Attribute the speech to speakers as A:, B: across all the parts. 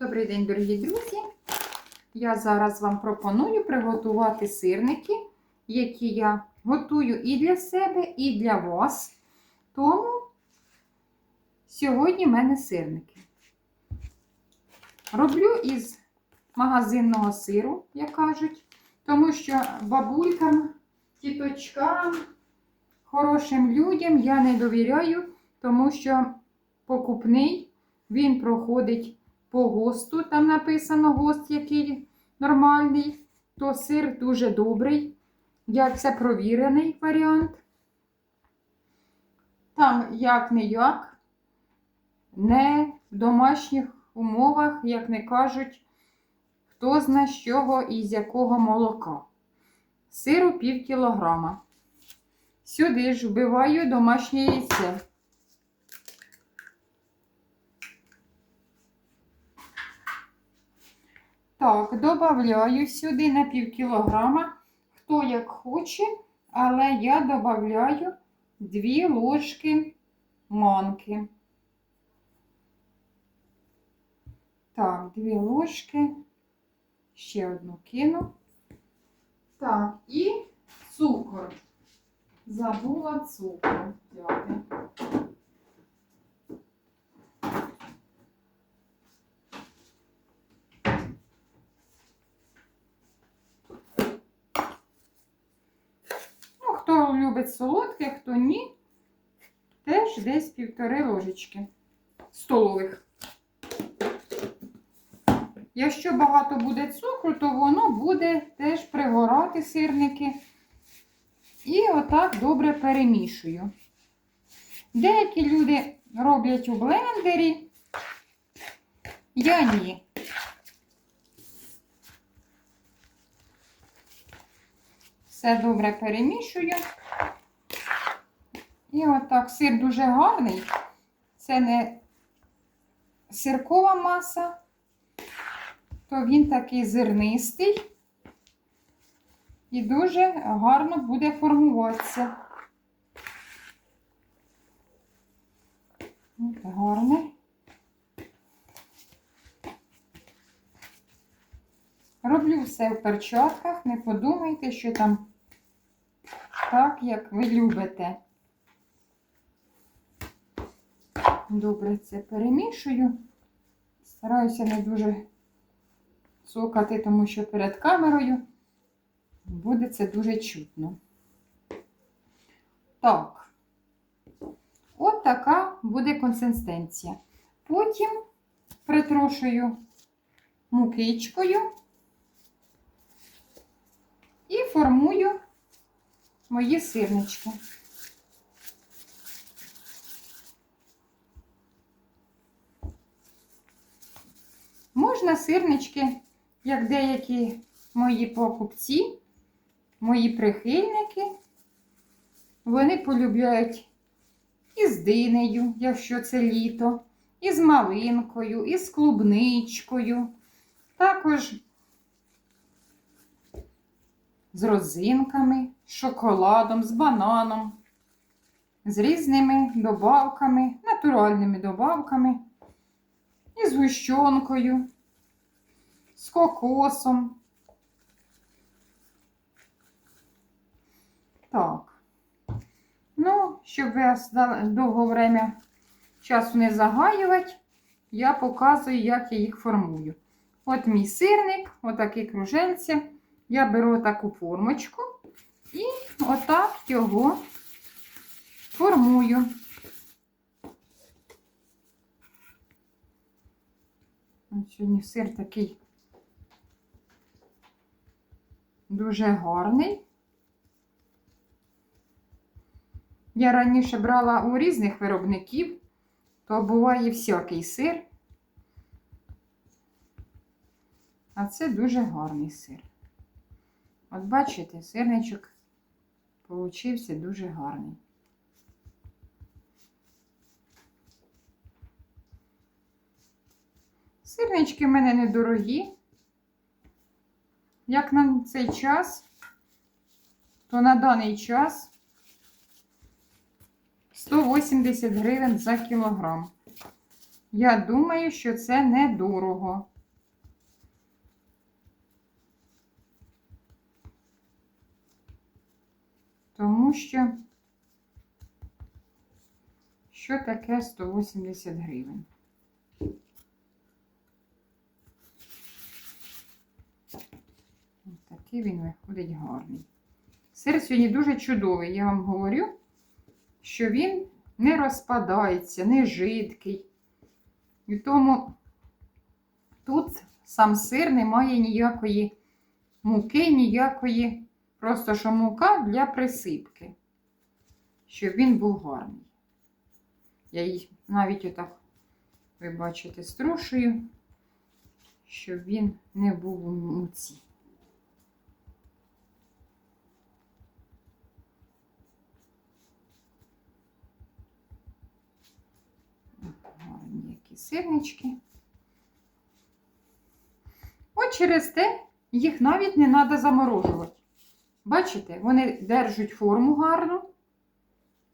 A: Добрий день, дорогі друзі! Я зараз вам пропоную приготувати сирники, які я готую і для себе, і для вас. Тому сьогодні в мене сирники. Роблю із магазинного сиру, як кажуть, тому що бабулькам, тіточкам, хорошим людям я не довіряю, тому що покупний він проходить по ГОСТу, там написано ГОСТ, який нормальний, то сир дуже добрий. Як це провірений варіант. Там як не як, не в домашніх умовах, як не кажуть, хто зна з чого і з якого молока. Сиру пів кілограма. Сюди ж вбиваю домашнє яйце. Так, додаю сюди на пів кілограма, хто як хоче, але я додаю 2 ложки манки. Так, 2 ложки. Ще одну кину. Так, і цукор. Забула цукор взяти. Ну, хто любить солодке, хто ні, теж десь півтори ложечки столових. Якщо багато буде цукру, то воно буде теж пригорати сирники. І отак добре перемішую. Деякі люди роблять у блендері, я ні. Все добре перемішую. І отак сир дуже гарний. Це не сиркова маса, то він такий зернистий і дуже гарно буде формуватися. От гарне. Роблю все в перчатках, не подумайте, що там так, як ви любите. Добре це перемішую. Стараюся не дуже цокати, тому що перед камерою буде це дуже чутно. Так, от така буде консистенція. Потім притрошую мукичкою і формую мої сирнички. Можна сирнички, як деякі мої покупці, мої прихильники, вони полюбляють із динею, якщо це літо, із малинкою, із клубничкою, також з розинками, з шоколадом, з бананом, з різними добавками, натуральними добавками, і з гущонкою, з кокосом. Так. Ну, щоб ви довго время часу не загаювати, я показую, як я їх формую. От мій сирник, отакі кружельці. Я беру таку формочку і отак його формую. Сьогодні сир такий дуже гарний. Я раніше брала у різних виробників, то буває всякий сир. А це дуже гарний сир. От бачите, сирничок получився дуже гарний. Сирнички в мене недорогі. Як на цей час, то на даний час 180 гривень за кілограм. Я думаю, що це недорого. Що що таке 180 гривень? Ось Такий він виходить гарний. Сир сьогодні дуже чудовий, я вам говорю, що він не розпадається, не жидкий. І тому тут сам сир не має ніякої муки, ніякої, просто що мука для присипки, щоб він був гарний. Я її навіть отак, ви бачите, струшую, щоб він не був у муці. Гарні які сирнички. От через те їх навіть не треба заморожувати. Бачите, вони держать форму гарну,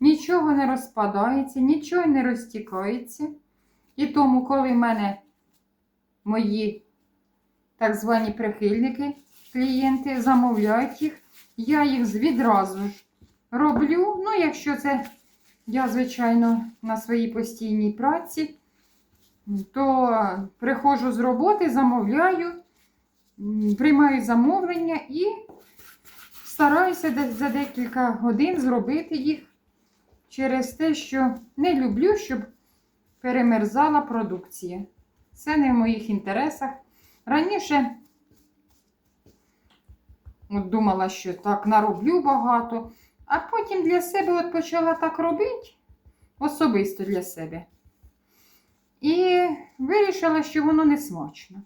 A: нічого не розпадається, нічого не розтікається. І тому, коли в мене мої так звані прихильники, клієнти замовляють їх, я їх відразу ж роблю. Ну, якщо це я, звичайно, на своїй постійній праці, то приходжу з роботи, замовляю, приймаю замовлення і стараюся за декілька годин зробити їх через те, що не люблю, щоб перемерзала продукція. Це не в моїх інтересах. Раніше от думала, що так нароблю багато, а потім для себе от почала так робити, особисто для себе. І вирішила, що воно не смачно.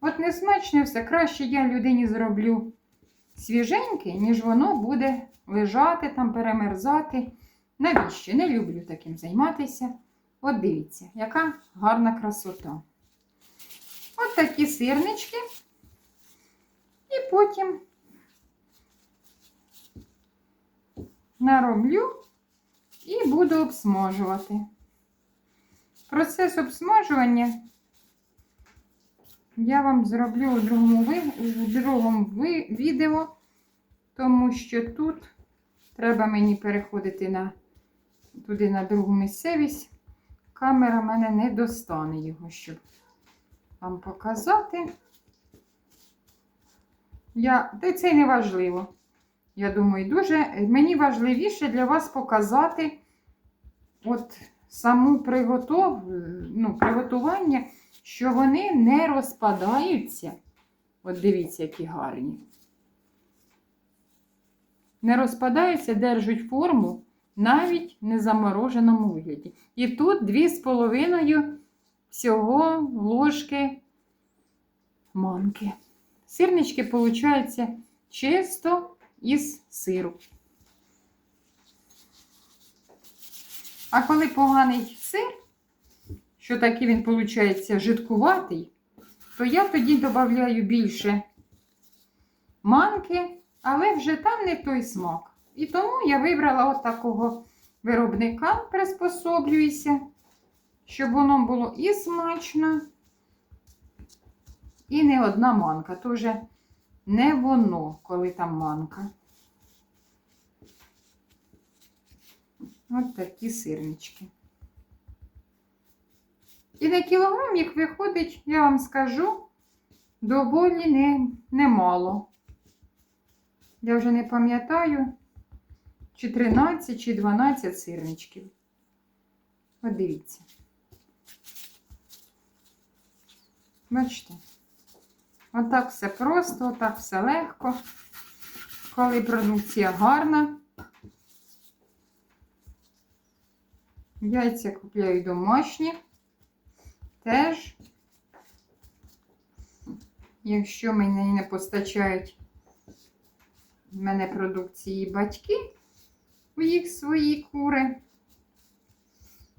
A: От не смачно все краще я людині зроблю свіженьке, ніж воно буде лежати там, перемерзати. Навіщо? Не люблю таким займатися. От дивіться, яка гарна красота. От такі сирнички. І потім нароблю і буду обсмажувати. Процес обсмажування я вам зроблю у другому, ви... у другому ви... відео, тому що тут треба мені переходити на... туди на другу місцевість. Камера мене не достане його, щоб вам показати. Я... Та це не важливо. Я думаю, дуже мені важливіше для вас показати от саму приготов... ну, приготування, що вони не розпадаються. От дивіться, які гарні. Не розпадаються, держать форму навіть в незамороженому вигляді. І тут 2,5 всього ложки манки. Сирнички, виходить, чисто із сиру. А коли поганий сир, що такий він, виходить, жидкуватий, то я тоді додаю більше манки, але вже там не той смак. І тому я вибрала от такого виробника, приспособлююся, щоб воно було і смачно, і не одна манка. То вже не воно, коли там манка. От такі сирнички. І на кілограм їх виходить, я вам скажу, доволі не, немало. Я вже не пам'ятаю, чи 13, чи 12 сирничків. От дивіться. Бачите? Отак все просто, отак все легко. Коли продукція гарна. Яйця купляю домашні. Теж, якщо мені не постачають в мене продукції батьки, у їх свої кури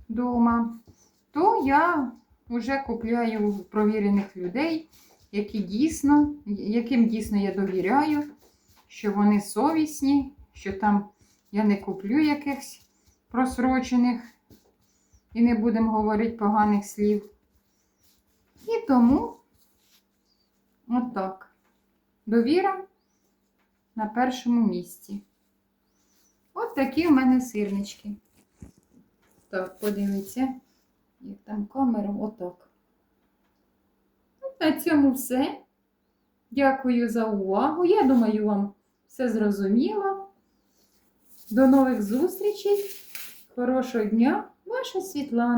A: вдома, то я вже купляю провірених людей, які дійсно, яким дійсно я довіряю, що вони совісні, що там я не куплю якихось просрочених і не будемо говорити поганих слів. І тому отак. Довіра на першому місці. От такі в мене сирнички. Так, подивіться, як там камера, отак. Ну, На цьому все. Дякую за увагу. Я думаю, вам все зрозуміло. До нових зустрічей. Хорошого дня, ваша Світлана.